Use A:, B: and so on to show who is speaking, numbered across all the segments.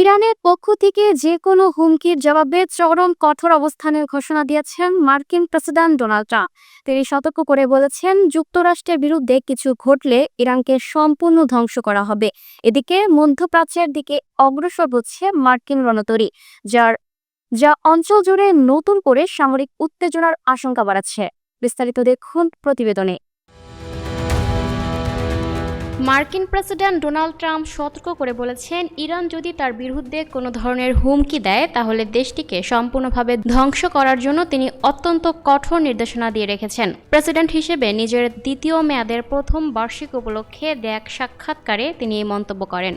A: ইরানের পক্ষ থেকে যে কোনো হুমকির জবাবে চরম কঠোর অবস্থানের ঘোষণা দিয়েছেন মার্কিন প্রেসিডেন্ট ডোনাল্ড ট্রাম্প। তিনি সতর্ক করে বলেছেন, যুক্তরাষ্ট্রের বিরুদ্ধে কিছু ঘটলে ইরানকে সম্পূর্ণ ধ্বংস করা হবে। এদিকে মধ্যপ্রাচ্যের দিকে অগ্রসর হচ্ছে মার্কিন রণতরী, যার, যা অঞ্চল জুড়ে নতুন করে সামরিক উত্তেজনার আশঙ্কা বাড়াচ্ছে। বিস্তারিত দেখুন প্রতিবেদনে।
B: মার্কিন প্রেসিডেন্ট ডোনাল্ড ট্রাম্প সতর্ক করে বলেছেন, ইরান যদি তার বিরুদ্ধে কোনো ধরনের হুমকি দেয়, তাহলে দেশটিকে সম্পূর্ণভাবে ধ্বংস করার জন্য তিনি অত্যন্ত কঠোর নির্দেশনা দিয়ে রেখেছেন। প্রেসিডেন্ট হিসেবে নিজের দ্বিতীয় মেয়াদের প্রথম বার্ষিক উপলক্ষে দেয়া এক সাক্ষাৎকারে তিনি এই মন্তব্য করেন।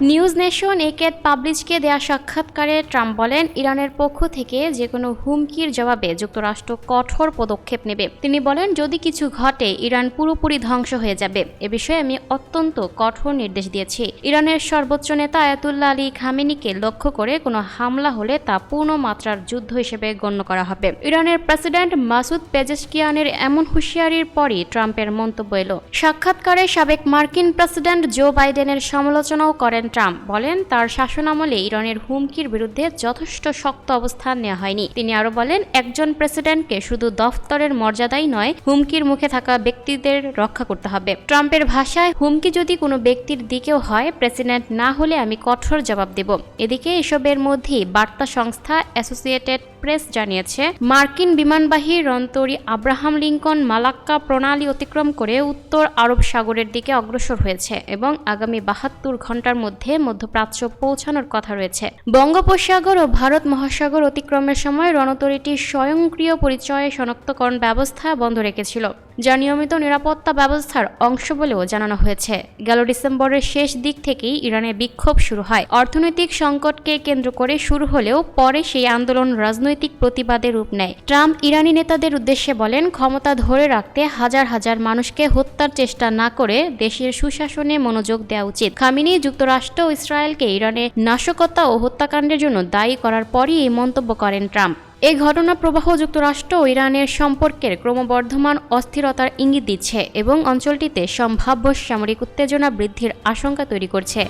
B: নিউজ নেশন একেট পাবলিশকে দেয়া সাক্ষাৎকারে ট্রাম্প বলেন, ইরানের পক্ষ থেকে যে কোনো হুমকির জবাবে যুক্তরাষ্ট্র কঠোর পদক্ষেপ নেবে। তিনি বলেন, যদি কিছু ঘটে, ইরান পুরোপুরি ধ্বংস হয়ে যাবে। এ বিষয়ে আমি অত্যন্ত কঠোর নির্দেশ দিয়েছি। ইরানের সর্বোচ্চ নেতা আয়াতুল্লাহ আলী খামেনিকে লক্ষ্য করে কোনো হামলা হলে তা পূর্ণ মাত্রার যুদ্ধ হিসেবে গণ্য করা হবে। ইরানের প্রেসিডেন্ট মাসুদ পেজেশকিয়ানের এমন হুঁশিয়ারির পরই ট্রাম্পের মন্তব্য এলো। সাক্ষাৎকারে সাবেক মার্কিন প্রেসিডেন্ট জো বাইডেনের সমালোচনাও করেন ট্রাম্প বলেন, তার শাসনামলে ইরানের হুমকির বিরুদ্ধে যথেষ্ট শক্ত অবস্থান নেওয়া হয়নি। তিনি আরও বলেন, একজন প্রেসিডেন্টকে শুধু দফতরের মর্যাদাই নয়, হুমকির মুখে থাকা ব্যক্তিদের রক্ষা করতে হবে। ট্রাম্পের ভাষায়, হুমকি যদি কোনো ব্যক্তির দিকেও হয়, প্রেসিডেন্ট না হলে আমি কঠোর জবাব দেব। এদিকে এসবের মধ্যেই বার্তা সংস্থা অ্যাসোসিয়েটেড প্রেস জানিয়েছে, মার্কিন বিমানবাহী রন্তরি আব্রাহাম লিঙ্কন মালাক্কা প্রণালী অতিক্রম করে উত্তর আরব সাগরের দিকে অগ্রসর হয়েছে এবং আগামী বাহাত্তর ঘণ্টার মধ্যে মধ্যপ্রাচ্য পৌঁছানোর কথা রয়েছে। বঙ্গোপসাগর ও ভারত মহাসাগর অতিক্রমের সময় রণতরীটি স্বয়ংক্রিয় পরিচয়ে শনাক্তকরণ ব্যবস্থা বন্ধ রেখেছিল, যা নিয়মিত নিরাপত্তা ব্যবস্থার অংশ বলেও জানানো হয়েছে। গেল ডিসেম্বরের শেষ দিক থেকেই ইরানে বিক্ষোভ শুরু হয়। অর্থনৈতিক সংকটকে কেন্দ্র করে শুরু হলেও পরে সেই আন্দোলন রাজনৈতিক প্রতিবাদে রূপ নেয়। ট্রাম্প ইরানি নেতাদের উদ্দেশ্যে বলেন, ক্ষমতা ধরে রাখতে হাজার হাজার মানুষকে হত্যার চেষ্টা না করে দেশের সুশাসনে মনোযোগ দেওয়া উচিত। খামিনি যুক্তরাষ্ট্র ও ইসরায়েলকে ইরানে নাশকতা ও হত্যাকাণ্ডের জন্য দায়ী করার পরই এই মন্তব্য করেন ট্রাম্প। এই ঘটনা প্রবাহ যুক্তরাষ্ট্র ও ইরানের সম্পর্কের ক্রমবর্ধমান অস্থিরতার ইঙ্গিত দিচ্ছে এবং অঞ্চলটিতে সম্ভাব্য সামরিক উত্তেজনা বৃদ্ধির আশঙ্কা তৈরি করছে।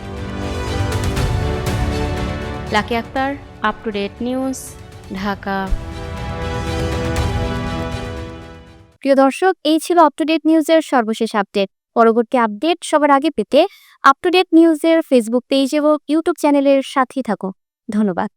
B: Lucky Akter up to date news Dhaka.
A: প্রিয় দর্শক, এই ছিল আপ টু ডেট নিউজের সর্বশেষ আপডেট পরবর্তী আপডেট সবার আগে পেতে আপ টু ডেট নিউজের ফেসবুক পেজ এবং ইউটিউব চ্যানেলের সাথেই থাকো ধন্যবাদ।